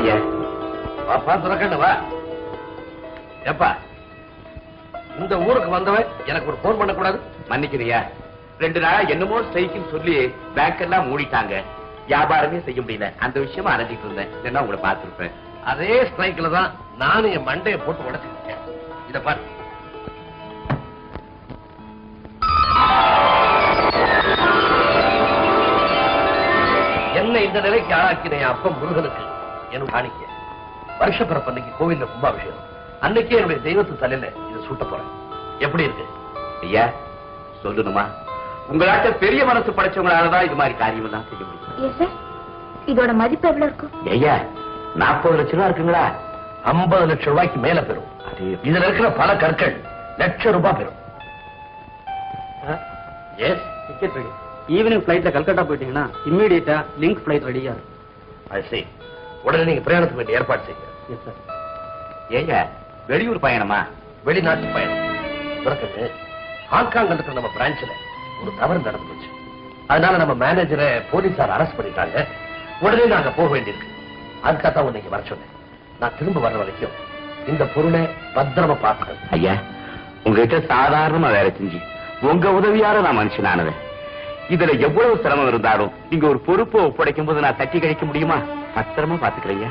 ஐயா வாப்பா துறக்கண்ணு வா. எப்பா இந்த ஊருக்கு வந்தவன் எனக்கு ஒரு போன் பண்ணக்கூடாது? மன்னிக்கிறியா? ரெண்டு நாளா என்னமோ ஸ்ட்ரைக்குன்னு சொல்லி பேங்க் எல்லாம் மூடிட்டாங்க. வியாபாரமே செய்ய முடியல. அந்த விஷயமா அலைஞ்சிட்டு இருந்தேன். இல்லைன்னா உங்களை பார்த்திருப்பேன். அதே ஸ்ட்ரைக்ல தான் நானும் என் மண்டையை போட்டு உடச்சிருக்கேன் இத பாரு. என்ன இந்த நிலைக்கு ஆளாக்கின என் அப்பன் முருகனுக்கு என் காணிக்க. வருஷ கோவில்ல கும்பாபிஷேகம். அன்னைக்கே என்னுடைய தெய்வத்து தலையில இதை சூட்ட போறேன். எப்படி இருக்கு? ஐயா சொல்லணுமா? உங்களாட்ட பெரிய மனசு படைச்சவங்களாலதான் இது மாதிரி காரியம் எல்லாம் செய்ய முடியும். இதோட மதிப்பு எவ்வளவு இருக்கும்? ஐயா நாற்பது லட்சம் ரூபா இருக்குங்களா? ஐம்பது லட்சம் ரூபாய்க்கு மேல பெறும். இதுல இருக்கிற பல கற்கள் லட்சம் ரூபாய் பெறும். எஸ் டிக்கெட் ரெடி ஈவினிங் ஃபிளைட்ல கல்கட்டா போயிட்டீங்கன்னா இம்மீடியட்டா லிங்க் ஃபிளைட் ரெடியா அது சரி உடனே நீங்க பிரயாணத்துக்கு வேண்டிய ஏற்பாடு செய்யுங்க. ஏய்யா வெளியூர் பயணமா? வெளிநாட்டு பயணம். பிறகு ஹாங்காங் இருக்கிற நம்ம பிரான்ச்ல ஒரு தவறு நடந்து போச்சு அதனால நம்ம மேனேஜரை போலீசார் அரெஸ்ட் பண்ணிட்டாங்க. உடனே நாங்க போக வேண்டியிருக்கு. அதுக்காக தான் உன்னை இங்க வர சொன்னேன். நான் திரும்ப வர்ற வரைக்கும் இந்த பொருளை பத்திரமா பார்க்கணும் ஐயா உங்ககிட்ட சாதாரணமா வேலை செஞ்சு உங்க உதவியால நான் மனுஷனானவன். இதுல எவ்வளவு சிரமம் இருந்தாலும் நீங்க ஒரு பொறுப்பை ஒப்படைக்கும் போது நான் தட்டி கழிக்க முடியுமா? பத்திரமா பாத்துக்கிறீங்க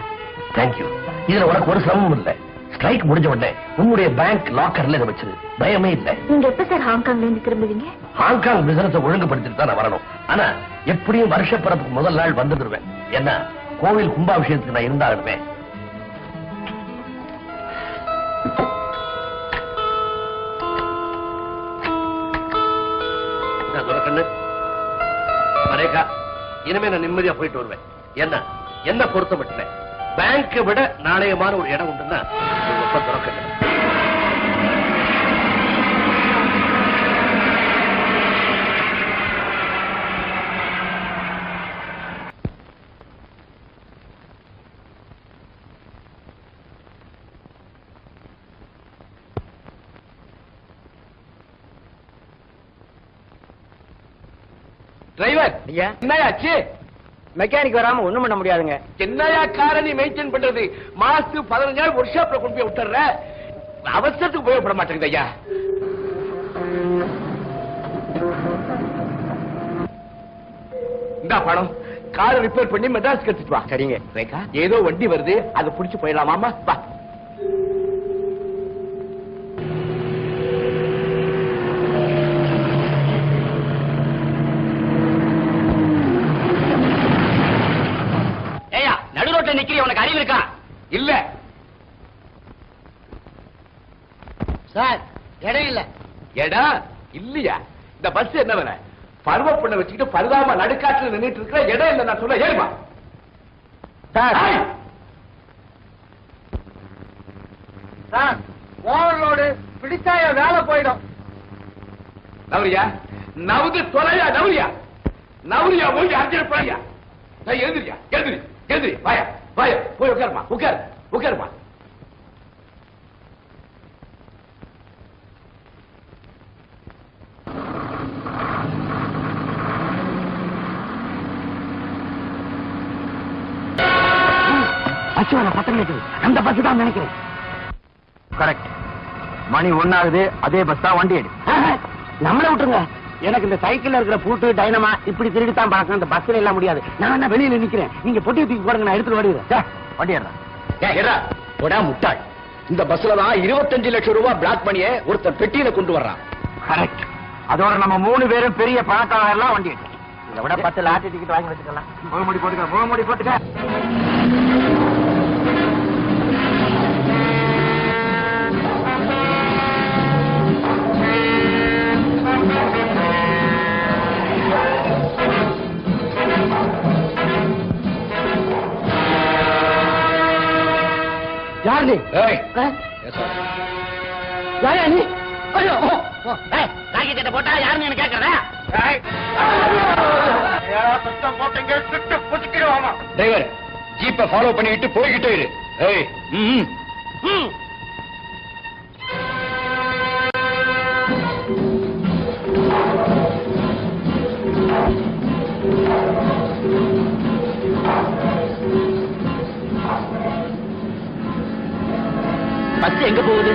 தேங்க்யூ இதுல உனக்கு ஒரு சிரமமும் இல்லை. ஸ்ட்ரைக் முடிஞ்ச உடனே உன்னுடைய பேங்க் லாக்கர்ல இதை வச்சது பயமே இல்லை. நீங்க எப்ப சார் ஹாங்காங்ல இருந்து திரும்புவீங்க? ஹாங்காங் பிசினஸ் ஒழுங்குபடுத்திட்டு தான் நான் வரணும். ஆனா எப்படியும் வருஷ பிறப்புக்கு முதல் நாள் வந்துடுவேன். என்ன கோவில் கும்பாபிஷேகத்துக்கு நான் இருந்தாலுமே இனிமே நான் நிம்மதியா போயிட்டு வருவேன். என்ன என்ன பொறுத்த மட்டும் பேங்கை விட நாணயமான ஒரு இடம் உண்டுன்னா துறக்கண்ணு டிரைவர் ஐயா. என்னயாச்சு மெக்கானிக் வராம ஒண்ணும் பண்ண முடியாதுங்க. என்னையா காரை நீ மெயின்டைன் பண்றது? மாசத்துக்கு பதினஞ்சு நாள் ஒர்க் ஷாப்ல கொண்டு போய் விட்டுற அவசரத்துக்கு உபயோகப்பட மாட்டேங்குது ஐயா. இந்த பணம் காரை ரிப்பேர் பண்ணி மெட்ராஸ் எடுத்துட்டு வா. சரிங்க. ரேகா ஏதோ வண்டி வருது அதை புடிச்சு போயிடலாமாமா வா. ரோட்ல நிக்கிறீ உனக்கு அறிவு இருக்கா? இல்ல. சார் இடம் இல்ல. எடா இல்லையா? இந்த பஸ் என்ன வேற? பருவ பொண்ணை வச்சுக்கிட்டு பருதாம நடுக்காட்டுல நின்னுட்டு இருக்கிற இடம் இல்ல நான் சொல்ல ஏறுமா சார்! சார் ஓவர்லோடு பிடிச்சா என் வேலை போயிடும். நவரியா நவுது தொலையா நவரியா? நவரியா போய் அர்ஜென்ட் போயா நான் எழுந்திரியா எழுந்திரி எழுந்திரி வாயா. வாயா போய் உட்காருமா உட்காரு உட்காருமா வர பத்தம் கேட்குது அந்த பஸ் தான் நினைக்கிறேன். கரெக்ட் மணி ஒன்னாகுது அதே பஸ் தான் வண்டி எடு நம்மள விட்டுருங்க. எனக்கு இந்த சைக்கிள்ல இருக்கிற பூட்டு டைனமா இப்படி திருடி தான் பழக்கம் இந்த பஸ்ல எல்லாம் முடியாது. நான் என்ன வெளியில நிக்கிறேன்? நீங்க பொட்டி தூக்கி போடுங்க நான் எடுத்துட்டு ஓடிடுறேன். வண்டி ஏறா. போடா முட்டாள். இந்த பஸ்ல தான் இருபத்தஞ்சு லட்சம் ரூபாய் பிளாக் பண்ணியே ஒருத்தன் பெட்டியில கொண்டு வர்றான். கரெக்ட் அதோட நம்ம மூணு பேரும் பெரிய பணக்காரர் எல்லாம் வண்டி இதை விட பத்து லாட்டரி டிக்கெட் வாங்கி வச்சுக்கலாம். முகமூடி போட்டுக்க முகமூடி போட்டுக்க. யார் நீ ஏய் யாரா நீ? ஐயோ ராக்கி கிட்ட போட்டா யாருன்னு எனக்கு கேக்குறதா? சத்தம் போட்டீங்க சுட்டு புதுக்கிடுவாமா. டிரைவர் ஜீப்பை ஃபாலோ பண்ணிட்டு போய்கிட்டே இரு. ஏய் ம். ம். எங்க போகுது?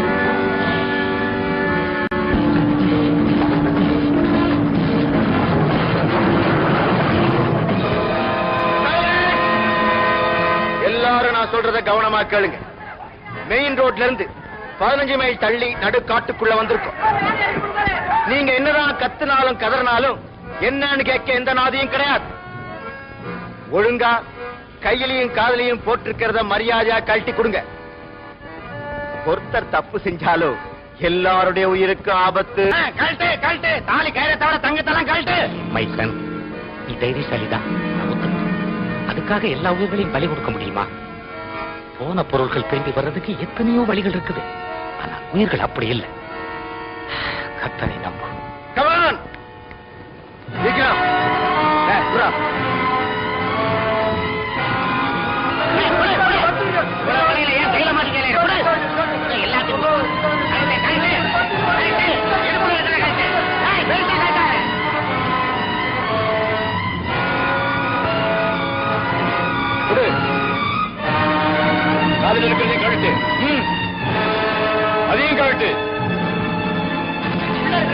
எல்லாரும் நான் சொல்றத கவனமா கேளுங்க. மெயின் ரோட்ல இருந்து பதினஞ்சு மைல் தள்ளி நடுக்காட்டுக்குள்ள வந்திருக்கும். நீங்க என்னதான் கத்துனாலும் கதறினாலும் என்னன்னு கேட்க எந்த நாதியும் கிடையாது. ஒழுங்கா கையிலையும் காதலையும் போட்டிருக்கிறத மரியாதையா கழட்டி கொடுங்க. ஒருத்தர் தப்பு செஞ்சாலும் எல்லாருடைய உயிருக்கு ஆபத்து. கழட்டு கழட்டு. தாலி தவிர தங்கத்தெல்லாம் கழட்டு. மைசன் நீ தைரியசாலிதான். அதுக்காக எல்லா உயிர்களையும் பலி கொடுக்க முடியுமா? போன பொருள்கள் திரும்பி வர்றதுக்கு எத்தனையோ வழிகள் இருக்குது. ஆனா உயிர்கள் அப்படி இல்லை. கத்தனை நம்பு.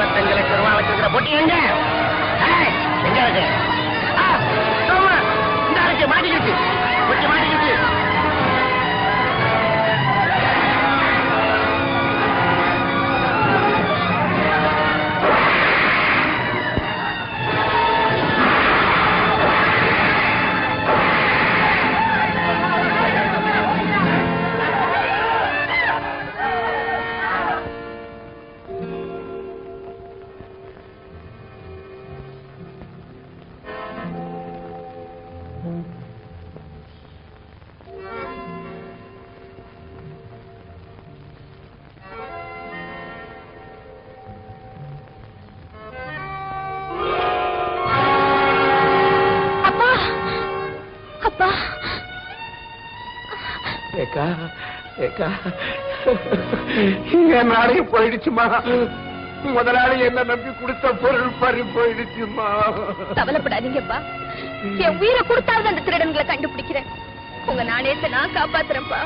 இருபத்தஞ்சு லட்சம் ரூபாய் வச்சிருக்கிற பொட்டி எங்க? எங்க இருக்கு? ஆ, சும்மா. இந்தா இருக்கு, மாட்டிக்கிச்சு பொட்டி மாட்டிக்கிச்சு ஏக்கா என் நாளைக்கு போயிடுச்சுமா. முதலாளி என்ன நம்பி கொடுத்த பொருள் பறி போயிடுச்சுமா. கவலைப்படாதீங்கப்பா. என் உயிரை கொடுத்தாவது அந்த திருடன்களை கண்டுபிடிக்கிறேன். உங்க நாணயத்தை நான் காப்பாத்துறேன்ப்பா.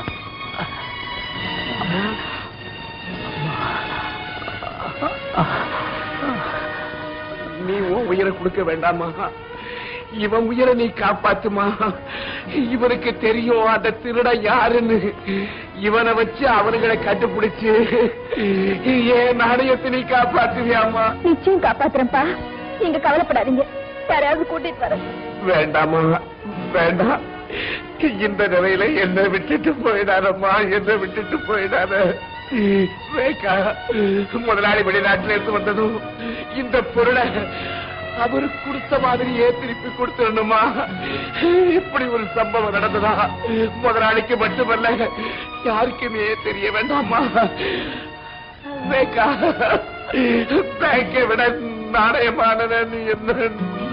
நீ உன் உயிரை கொடுக்க வேண்டாமா? இவன் உயிரை நீ காப்பாத்துமா? இவனுக்கு தெரியும் அந்த திருட யாருன்னு. இவனை வச்சு அவனுங்களை கண்டுபிடிச்சு ஏன் நாணயத்தை நீ காப்பாத்துவியாமா நிச்சயம் காப்பாத்துறேன்ப்பா. நீங்க கவலைப்படாதீங்க. யாரையாவது கூட்டிட்டு வேண்டாமா வேண்டாம். இந்த நிலையில என்ன விட்டுட்டு போயிடாரம்மா என்ன விட்டுட்டு போயிடாத. முதலாளி வெளிநாட்டுல இருந்து வந்ததும் இந்த பொருளை அவருக்கு கொடுத்த மாதிரியே திருப்பி கொடுத்துடணுமா? இப்படி ஒரு சம்பவம் நடந்ததா? முதலாளிக்கு மட்டுமல்ல யாருக்குமே தெரிய வேண்டாமா? ரேகா பேங்கை விட நாணயமானத நீ என்ன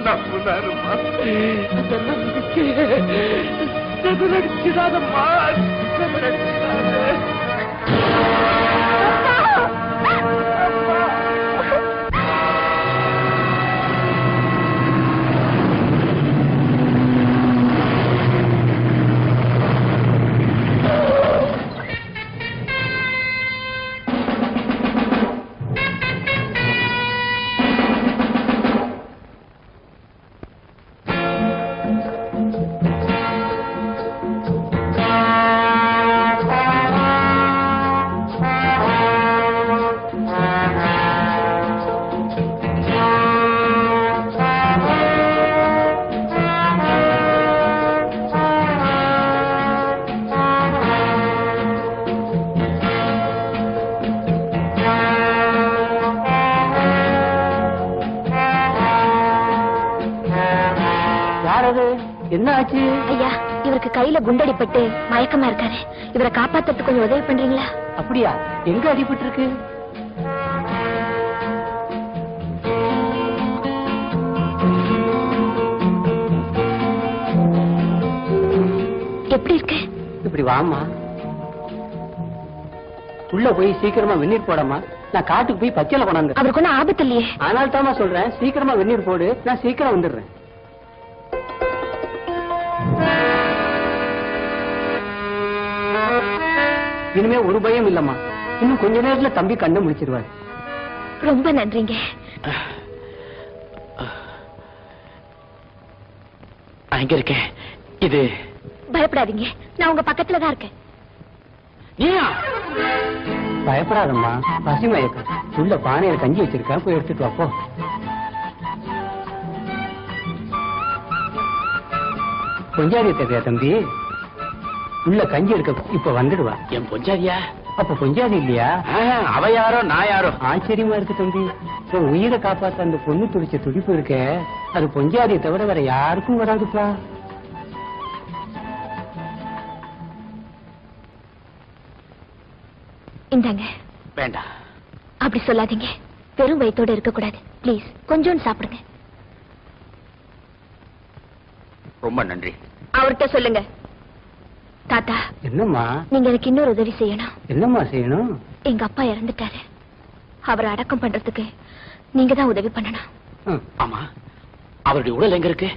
நம்புனாருமா? அந்த நம்பிக்கையை செவிலடிச்சிடாதம்மா செவிலடிச்சிடாத. ஆச்சு ஐயா இவருக்கு கையில குண்டடிப்பட்டு மயக்கமா இருக்காரு. இவரை காப்பாத்துறதுக்கு கொஞ்சம் உதவி பண்றீங்களா? அப்படியா? எங்க அடிபட்டு இருக்கு எப்படி இருக்கு? இப்படி வாமா உள்ள போய் சீக்கிரமா வெந்நீர் போடமா நான் காட்டுக்கு போய் பச்சையில கொண்டாந்து அவருக்கு ஒன்னும் ஆபத்து இல்லையே. அதனால தாமா சொல்றேன். சீக்கிரமா வெந்நீர் போடு. நான் சீக்கிரம் வந்துடுறேன். இனிமே ஒரு பயம் இல்லம்மா. இன்னும் கொஞ்ச நேரத்துல தம்பி கண்ணை முடிச்சிருவாரு. ரொம்ப நன்றிங்க. நான் எங்க இருக்கேன்? இது பயப்படாதீங்க. நான் உங்க பக்கத்துல தான் இருக்கேன். நீயா? பயப்படாதம்மா. பசி மயக்கம் உள்ள பானையில கஞ்சி வச்சிருக்கேன். போய் எடுத்துட்டு வாப்போ தெரியா தம்பி? உள்ள கஞ்சி எடுக்க இப்ப வந்துடுவா. என் பொஞ்சாதியா? அப்ப கொஞ்சாதி இல்லையா? ஆ, அவ யாரோ நான் யாரோ? ஆச்சரியமா இருக்கு தம்பி. உன் உயிரை காப்பாத்த அந்த பொண்ணு துடிச்ச துடிப்பு இருக்க. அது பொஞ்சாதியை தவிர வேற யாருக்கும் வராதுப்பா இந்தாங்க. வேண்டாம். அப்படி சொல்லாதீங்க. வெறும் வயித்தோட இருக்க கூடாது ப்ளீஸ் கொஞ்சோண்டு சாப்பிடுங்க. ரொம்ப நன்றி. அவர்கிட்ட சொல்லுங்க. தாத்தா. என்னம்மா? நீங்க எனக்கு இன்னொரு உதவி செய்யணும். என்னம்மா செய்யணும்? எங்க அப்பா இறந்துட்டாரு. அவரை அடக்கம் பண்றதுக்கு நீங்க தான் உதவி பண்ணணும். ஆமா. அவருடைய உடல் எங்க இருக்கு?